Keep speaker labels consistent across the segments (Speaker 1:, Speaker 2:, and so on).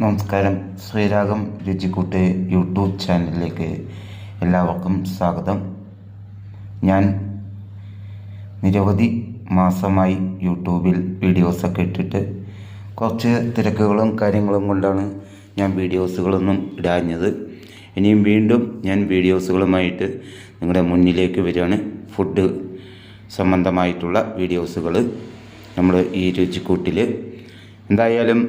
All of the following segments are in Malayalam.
Speaker 1: നമസ്കാരം. ശ്രീരാഗം രുചിക്കൂട്ട് യൂട്യൂബ് ചാനലിലേക്ക് എല്ലാവർക്കും സ്വാഗതം. ഞാൻ നിരവധി മാസമായി യൂട്യൂബിൽ വീഡിയോസൊക്കെ ഇട്ടിട്ട് കുറച്ച് തിരക്കുകളും കാര്യങ്ങളും കൊണ്ടാണ് ഞാൻ വീഡിയോസുകളൊന്നും ഇടാഞ്ഞത്. ഇനിയും വീണ്ടും ഞാൻ വീഡിയോസുകളുമായിട്ട് നിങ്ങളുടെ മുന്നിലേക്ക് വരികയാണ്. ഫുഡ് സംബന്ധമായിട്ടുള്ള വീഡിയോസുകൾ നമ്മൾ ഈ രുചിക്കൂട്ടിൽ എന്തായാലും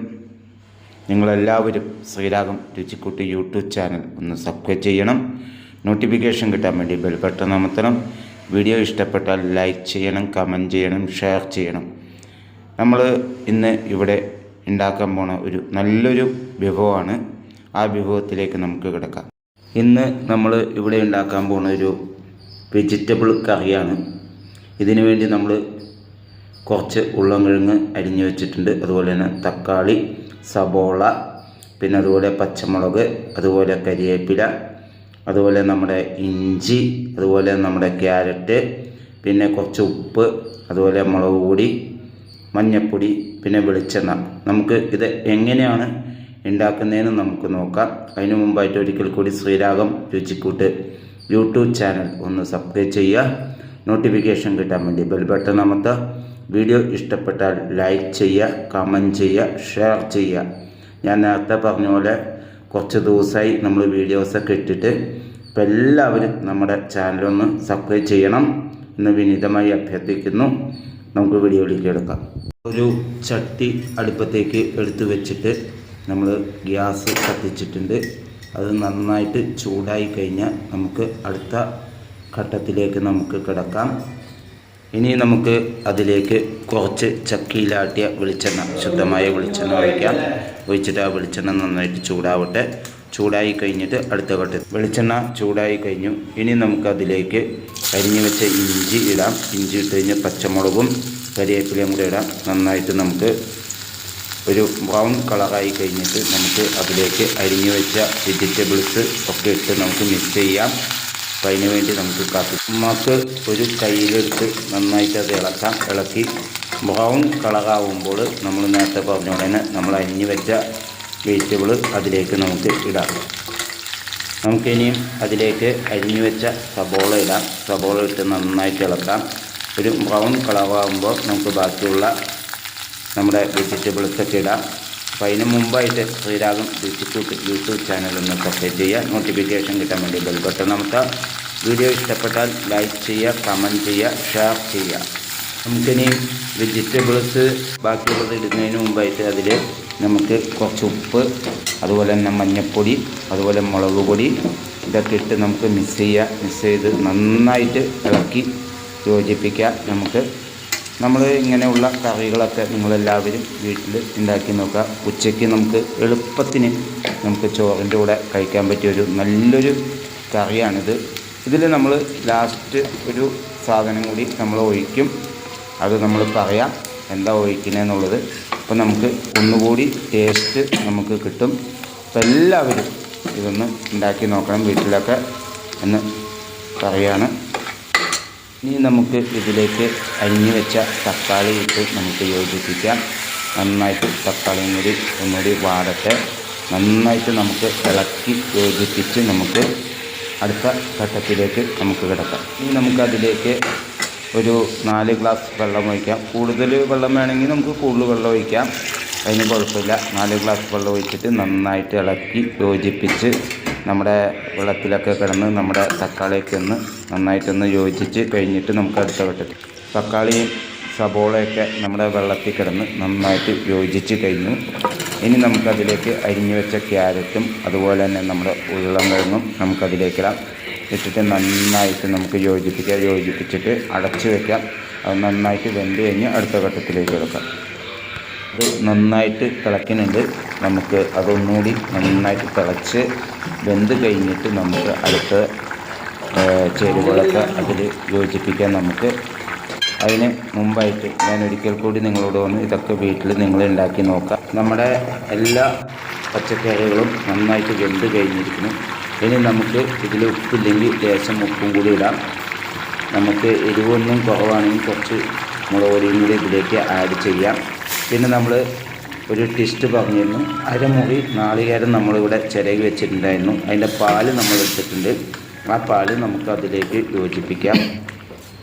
Speaker 1: നിങ്ങളെല്ലാവരും ശ്രീരാഗം രുചിക്കുട്ടി യൂട്യൂബ് ചാനൽ ഒന്ന് സബ്സ്ക്രൈബ് ചെയ്യണം. നോട്ടിഫിക്കേഷൻ കിട്ടാൻ വേണ്ടി ബെൽ ബട്ടൺ അമർത്തണം. വീഡിയോ ഇഷ്ടപ്പെട്ടാൽ ലൈക്ക് ചെയ്യണം കമന്റ് ചെയ്യണം ഷെയർ ചെയ്യണം. നമ്മൾ ഇന്ന് ഇവിടെ ഉണ്ടാക്കാൻ പോണ ഒരു നല്ലൊരു വിഭവമാണ്. ആ വിഭവത്തിലേക്ക് നമുക്ക് കിടക്കാം. ഇന്ന് നമ്മൾ ഇവിടെ ഉണ്ടാക്കാൻ പോണ ഒരു വെജിറ്റബിൾ കറിയാണ്. ഇതിനു വേണ്ടി നമ്മൾ കുറച്ച് ഉരുളൻകിഴങ്ങ് അരിഞ്ഞു വെച്ചിട്ടുണ്ട്. അതുപോലെ തന്നെ തക്കാളി സബോള പിന്നെ അതുപോലെ പച്ചമുളക് അതുപോലെ കരിവേപ്പില അതുപോലെ നമ്മുടെ ഇഞ്ചി അതുപോലെ നമ്മുടെ ക്യാരറ്റ് പിന്നെ കുറച്ച് ഉപ്പ് അതുപോലെ മുളക് പൊടി മഞ്ഞൾപ്പൊടി പിന്നെ വെളിച്ചെണ്ണ. നമുക്ക് ഇത് എങ്ങനെയാണ് ഉണ്ടാക്കുന്നതെന്ന് നമുക്ക് നോക്കാം. അതിനു മുമ്പായിട്ട് ഒരിക്കൽ കൂടി ശ്രീരാഗം രുചിക്കൂട്ട് യൂട്യൂബ് ചാനൽ ഒന്ന് സബ്സ്ക്രൈബ് ചെയ്യുക. നോട്ടിഫിക്കേഷൻ കിട്ടാൻ വേണ്ടി ബെൽ ബട്ടൺ അമർത്തുക. വീഡിയോ ഇഷ്ടപ്പെട്ടാൽ ലൈക്ക് ചെയ്യുക കമന്റ് ചെയ്യുക ഷെയർ ചെയ്യുക. ഞാൻ നേരത്തെ പറഞ്ഞ പോലെ കുറച്ച് ദിവസമായി നമ്മൾ വീഡിയോസൊക്കെ ഇട്ടിട്ട് അപ്പോൾ എല്ലാവരും നമ്മുടെ ചാനലൊന്ന് സബ്സ്ക്രൈബ് ചെയ്യണം എന്ന് വിനീതമായി അഭ്യർത്ഥിക്കുന്നു. നമുക്ക് വീഡിയോയിലേക്ക് എടുക്കാം. ഒരു ചട്ടി അടുപ്പത്തേക്ക് എടുത്തു വെച്ചിട്ട് നമ്മൾ ഗ്യാസ് കത്തിച്ചിട്ടുണ്ട്. അത് നന്നായിട്ട് ചൂടായി കഴിഞ്ഞാൽ നമുക്ക് അടുത്ത ഘട്ടത്തിലേക്ക് നമുക്ക് കിടക്കാം. ഇനി നമുക്ക് അതിലേക്ക് കുറച്ച് ചക്കിയിലാട്ടിയ വെളിച്ചെണ്ണ ശുദ്ധമായ വെളിച്ചെണ്ണ ഒഴിക്കാം. ഒഴിച്ചിട്ട് ആ വെളിച്ചെണ്ണ നന്നായിട്ട് ചൂടാവട്ടെ. ചൂടായി കഴിഞ്ഞിട്ട് അടുത്ത ഘട്ടത്തിൽ. വെളിച്ചെണ്ണ ചൂടായി കഴിഞ്ഞു. ഇനി നമുക്ക് അതിലേക്ക് വെച്ച ഇഞ്ചി ഇടാം. ഇഞ്ചി ഇട്ട് കഴിഞ്ഞ് പച്ചമുളകും കരിവേപ്പിലയും കൂടെ ഇടാം. നന്നായിട്ട് നമുക്ക് ഒരു ബ്രൗൺ കളറായി കഴിഞ്ഞിട്ട് നമുക്ക് അതിലേക്ക് അരിഞ്ഞു വെച്ച വെജിറ്റബിൾസ് ഒക്കെ ഇട്ട് നമുക്ക് മിക്സ് ചെയ്യാം. അപ്പം അതിന് വേണ്ടി നമുക്ക് കാപ്പി നമുക്ക് ഒരു കയ്യിലെടുത്ത് നന്നായിട്ട് അത് ഇളക്കാം. ഇളക്കി ബ്രൗൺ കളറാവുമ്പോൾ നമ്മൾ നേരത്തെ പറഞ്ഞ ഉടനെ നമ്മൾ അരിഞ്ഞു വെച്ച വെജിറ്റബിൾ അതിലേക്ക് നമുക്ക് ഇടാം. നമുക്കിനിയും അതിലേക്ക് അരിഞ്ഞു വെച്ച സബോള ഇടാം. സബോള ഇട്ട് നന്നായിട്ട് ഇളക്കാം. ഒരു ബ്രൗൺ കളറാകുമ്പോൾ നമുക്ക് ബാക്കിയുള്ള നമ്മുടെ വെജിറ്റബിൾസൊക്കെ ഇടാം. അപ്പോൾ അതിന് മുമ്പായിട്ട് ശ്രീരാഗം ഇൻസ്റ്റിറ്റ്യൂട്ട് യൂട്യൂബ് ചാനൽ ഒന്ന് സബ്സ്ക്രൈബ് ചെയ്യുക. നോട്ടിഫിക്കേഷൻ കിട്ടാൻ വേണ്ടി ബെൽ ബട്ടൺ അമർത്തുക. വീഡിയോ ഇഷ്ടപ്പെട്ടാൽ ലൈക്ക് ചെയ്യുക കമന്റ് ചെയ്യുക ഷെയർ ചെയ്യുക. നമുക്കിനി വെജിറ്റബിൾസ് ബാക്കിയുള്ളത് ഇടുന്നതിന് മുമ്പായിട്ട് അതിൽ നമുക്ക് കുറച്ച് ഉപ്പ് അതുപോലെ തന്നെ മഞ്ഞൾപ്പൊടി അതുപോലെ മുളക് പൊടി ഇതൊക്കെ ഇട്ട് നമുക്ക് മിക്സ് ചെയ്യുക മിക്സ് ചെയ്ത് നന്നായിട്ട് ഇളക്കി യോജിപ്പിക്കുക നമുക്ക് നമ്മൾ ഇങ്ങനെയുള്ള കറികളൊക്കെ നിങ്ങളെല്ലാവരും വീട്ടിൽ ഉണ്ടാക്കി നോക്കുക. ഉച്ചയ്ക്ക് നമുക്ക് എളുപ്പത്തിന് നമുക്ക് ചോറിന്റെ കൂടെ കഴിക്കാൻ പറ്റിയ ഒരു നല്ലൊരു കറിയാണിത്. ഇതിൽ നമ്മൾ ലാസ്റ്റ് ഒരു സാധനം കൂടി നമ്മൾ ഒഴിക്കും. അത് നമ്മൾ പറയാം എന്താ ഒഴിക്കുന്നതെന്നുള്ളത് അപ്പോൾ നമുക്ക് ഒന്നുകൂടി ടേസ്റ്റ് നമുക്ക് കിട്ടും. അപ്പോൾ എല്ലാവരും ഇതൊന്ന് ഉണ്ടാക്കി നോക്കണം വീട്ടിലൊക്കെ എന്ന് പറയാണ്. ഇനി നമുക്ക് ഇതിലേക്ക് അരിഞ്ഞു വെച്ച തക്കാളി ഇട്ട് നമുക്ക് യോജിപ്പിക്കാം. നന്നായിട്ട് തക്കാളിയും കൂടി ഒന്നുകൂടി വാടട്ടെ. നന്നായിട്ട് നമുക്ക് ഇളക്കി യോജിപ്പിച്ച് നമുക്ക് അടുത്ത ഘട്ടത്തിലേക്ക് നമുക്ക് കിടക്കാം. ഇനി നമുക്കതിലേക്ക് ഒരു നാല് ഗ്ലാസ് വെള്ളം ഒഴിക്കാം. കൂടുതൽ വെള്ളം വേണമെങ്കിൽ നമുക്ക് കൂടുതൽ വെള്ളം ഒഴിക്കാം. അതിന് കുഴപ്പമില്ല. നാല് ഗ്ലാസ് വെള്ളം ഒഴിച്ചിട്ട് നന്നായിട്ട് ഇളക്കി യോജിപ്പിച്ച് നമ്മുടെ വെള്ളത്തിലൊക്കെ കിടന്ന് നമ്മുടെ തക്കാളിയൊക്കെ ഒന്ന് നന്നായിട്ടൊന്ന് യോജിച്ച് കഴിഞ്ഞിട്ട് നമുക്ക് അടുത്ത ഘട്ടത്തിൽ തക്കാളിയും സബോളയൊക്കെ നമ്മുടെ വെള്ളത്തിൽ കിടന്ന് നന്നായിട്ട് യോജിച്ച് കഴിഞ്ഞു. ഇനി നമുക്കതിലേക്ക് അരിഞ്ഞു വെച്ച ക്യാരറ്റും അതുപോലെ തന്നെ നമ്മുടെ ഉരുളൻകിഴങ്ങും നമുക്കതിലേക്കിടാം ഇട്ടിട്ട് നന്നായിട്ട് നമുക്ക് യോജിപ്പിക്കാം. യോജിപ്പിച്ചിട്ട് അടച്ചു വയ്ക്കാം അത് നന്നായിട്ട് വെന്ത് കഴിഞ്ഞ് അടുത്ത ഘട്ടത്തിലേക്ക് എടുക്കാം അത് നന്നായിട്ട് തിളയ്ക്കുന്നുണ്ട്. നമുക്ക് അതൊന്നുകൂടി നന്നായിട്ട് തിളച്ച് വെന്ത് കഴിഞ്ഞിട്ട് നമുക്ക് അടുത്ത ചേരുവകളൊക്കെ അതിൽ യോജിപ്പിക്കാൻ നമുക്ക്. അതിന് മുമ്പായിട്ട് ഞാൻ ഒരിക്കൽ കൂടി നിങ്ങളോട് വന്ന് ഇതൊക്കെ വീട്ടിൽ നിങ്ങൾ ഉണ്ടാക്കി നോക്കാം. നമ്മുടെ എല്ലാ പച്ചക്കറികളും നന്നായിട്ട് വെന്ത് കഴിഞ്ഞിരിക്കുന്നു. ഇനി നമുക്ക് ഇതിൽ ഉപ്പില്ലെങ്കിൽ ലേശം ഉപ്പും കൂടി ഇടാം. നമുക്ക് എരിവൊന്നും കുറവാണെങ്കിൽ കുറച്ച് മുളക് കൂടി ഇതിലേക്ക് ആഡ് ചെയ്യാം. പിന്നെ നമ്മൾ ഒരു ടിസ്റ്റ് പറഞ്ഞിരുന്നു. അരമുറി നാളികേരം നമ്മളിവിടെ ചിരകി വെച്ചിട്ടുണ്ടായിരുന്നു. അതിന്റെ പാൽ നമ്മൾ എടുത്തിട്ടുണ്ട് ആ പാൽ നമുക്ക് അതിലേക്ക് യോജിപ്പിക്കാം.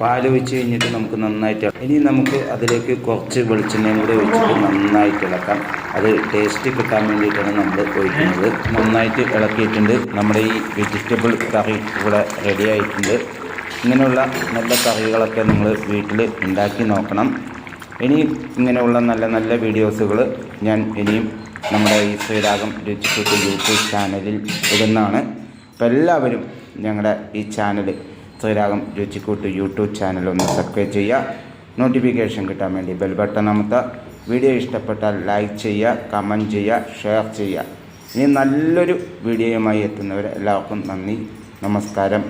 Speaker 1: പാൽ ഒഴിച്ച് കഴിഞ്ഞിട്ട് നമുക്ക് നന്നായിട്ട് ഇനി നമുക്ക് അതിലേക്ക് കുറച്ച് വെളിച്ചെണ്ണയും കൂടി ഒഴിച്ചിട്ട് നന്നായിട്ട് ഇളക്കാം. അത് ടേസ്റ്റ് കിട്ടാൻ വേണ്ടിയിട്ടാണ് നമ്മൾ ഒഴിക്കുന്നത്. നന്നായിട്ട് ഇളക്കിയിട്ടുണ്ട്. നമ്മുടെ ഈ വെജിറ്റബിൾ കറി ഇവിടെ റെഡി ആയിട്ടുണ്ട്. ഇങ്ങനെയുള്ള നല്ല കറികളൊക്കെ നിങ്ങൾ വീട്ടിൽ ഉണ്ടാക്കി നോക്കണം. ഇനിയും ഇങ്ങനെയുള്ള നല്ല നല്ല വീഡിയോസുകൾ ഞാൻ ഇനിയും നമ്മുടെ ഈ ശ്രീരാഗം രുചിക്കുട്ടി യൂട്യൂബ് ചാനലിൽ ഇടുന്നതാണ്. അപ്പോൾ എല്ലാവരും ഞങ്ങളുടെ ഈ channel Sreeragam Ruchikoottu YouTube channel ഒന്ന് സബ്സ്ക്രൈബ് ചെയ്യുക നോട്ടിഫിക്കേഷൻ കിട്ടാൻ വേണ്ടി ബെൽ ബട്ടൺ അമർത്തുക വീഡിയോ ഇഷ്ടപ്പെട്ടാൽ ലൈക്ക് ചെയ്യുക കമന്റ് ചെയ്യുക ഷെയർ ചെയ്യുക ഇനി നല്ലൊരു വീഡിയോയുമായി എത്തുന്നവരെ എല്ലാവർക്കും നന്ദി നമസ്കാരം.